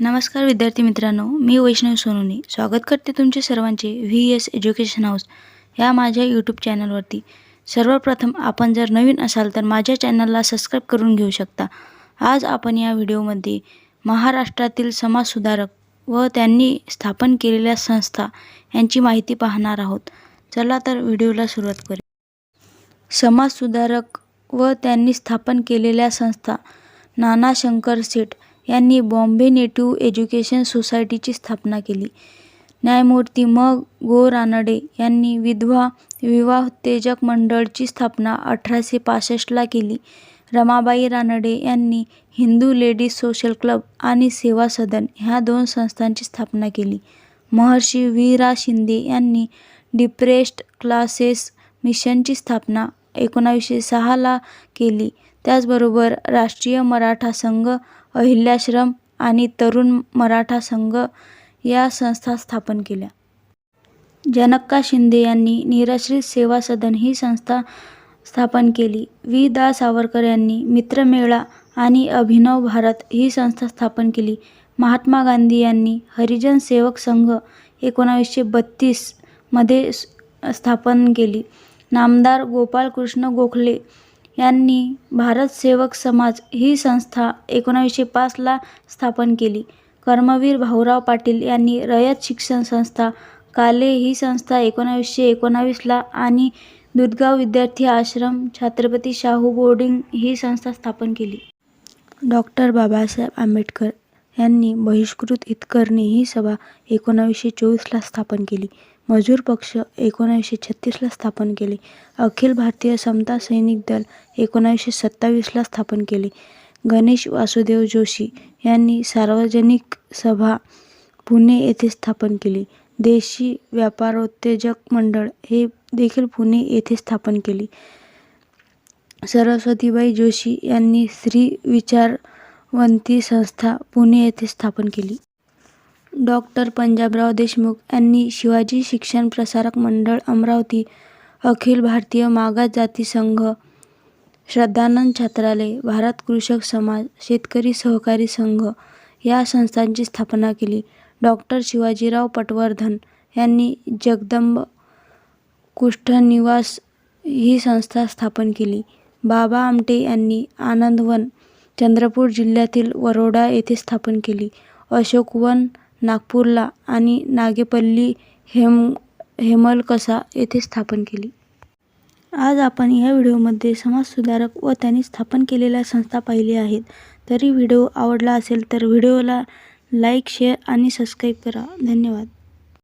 नमस्कार विद्यार्थी मित्रांनो मी वैष्णव सोनोनी. स्वागत करते तुमचे सर्वांचे व्ही एस एज्युकेशन हाऊस या माझ्या यूट्यूब चॅनलवरती सर्वप्रथम आपण जर नवीन असाल तर माझ्या चॅनलला सबस्क्राईब करून घेऊ शकता. आज आपण या व्हिडिओमध्ये महाराष्ट्रातील समाजसुधारक व त्यांनी स्थापन केलेल्या संस्था यांची माहिती पाहणार आहोत. चला तर व्हिडिओला सुरुवात करू समाजसुधारक व त्यांनी स्थापन केलेल्या संस्था नाना शंकर सेठ यांनी बॉम्बे नेटिव्ह एज्युकेशन सोसायटीची स्थापना केली. न्यायमूर्ती म. गो. रानडे यांनी विधवा विवाहोत्तेजक मंडळची स्थापना अठराशे पासष्टला केली. रमाबाई रानडे यांनी हिंदू लेडीज सोशल क्लब आणि सेवा सदन ह्या दोन संस्थांची स्थापना केली. महर्षी वि रा शिंदे यांनी डिप्रेस्ड क्लासेस मिशनची स्थापना एकोणावीसशे सहाला केली. त्याचबरोबर राष्ट्रीय मराठा संघ अहिल्याश्रम आणि तरुण मराठा संघ या संस्था स्थापन केल्या. जनक्का शिंदे यांनी निराश्रित सेवा सदन ही संस्था स्थापन केली. वि दा सावरकर यांनी मित्रमेळा आणि अभिनव भारत ही संस्था स्थापन केली. महात्मा गांधी यांनी हरिजन सेवक संघ एकोणावीसशे बत्तीसमध्ये स्थापन केली. नामदार गोपाळकृष्ण गोखले यांनी भारत सेवक समाज ही संस्था एकोणावीसशे पाचला स्थापन केली. कर्मवीर भाऊराव पाटील यांनी रयत शिक्षण संस्था काले ही संस्था एकोणावीसशे एकोणावीसला आणि दुधगाव विद्यार्थी आश्रम छत्रपती शाहू बोर्डिंग ही संस्था स्थापन केली. डॉक्टर बाबासाहेब आंबेडकर यांनी बहिष्कृत हितकर्णी ही सभा एकोणावीसशे चोवीसला स्थापन केली. मजूर पक्ष एकोणावीसशे छत्तीसला स्थापन केले. अखिल भारतीय समता सैनिक दल एकोणावीसशे सत्तावीसला स्थापन केले. गणेश वासुदेव जोशी यांनी सार्वजनिक सभा पुणे येथे स्थापन केली. देशी व्यापारोत्तेजक मंडळ हे देखील पुणे येथे स्थापन केली. सरस्वतीबाई जोशी यांनी स्त्री वंती संस्था पुणे येथे स्थापन केली. डॉक्टर पंजाबराव देशमुख यांनी शिवाजी शिक्षण प्रसारक मंडळ अमरावती अखिल भारतीय मागास जाती संघ श्रद्धानंद छात्रालय भारत कृषक समाज शेतकरी सहकारी संघ या संस्थांची स्थापना केली. डॉक्टर शिवाजीराव पटवर्धन यांनी जगदंब कुष्ठनिवास ही संस्था स्थापन केली. बाबा आमटे यांनी आनंदवन चंद्रपूर जिल्ह्यातील वरोडा येथे स्थापन केली. अशोकवन नागपूरला आणि नागेपल्ली हेम हेमलकसा येथे स्थापन केली. आज आपण या व्हिडिओमध्ये समाजसुधारक व त्यांनी स्थापन केलेल्या संस्था पाहिल्या आहेत. तरी व्हिडिओ आवडला असेल तर व्हिडिओला लाईक शेअर आणि सबस्क्राईब करा. धन्यवाद.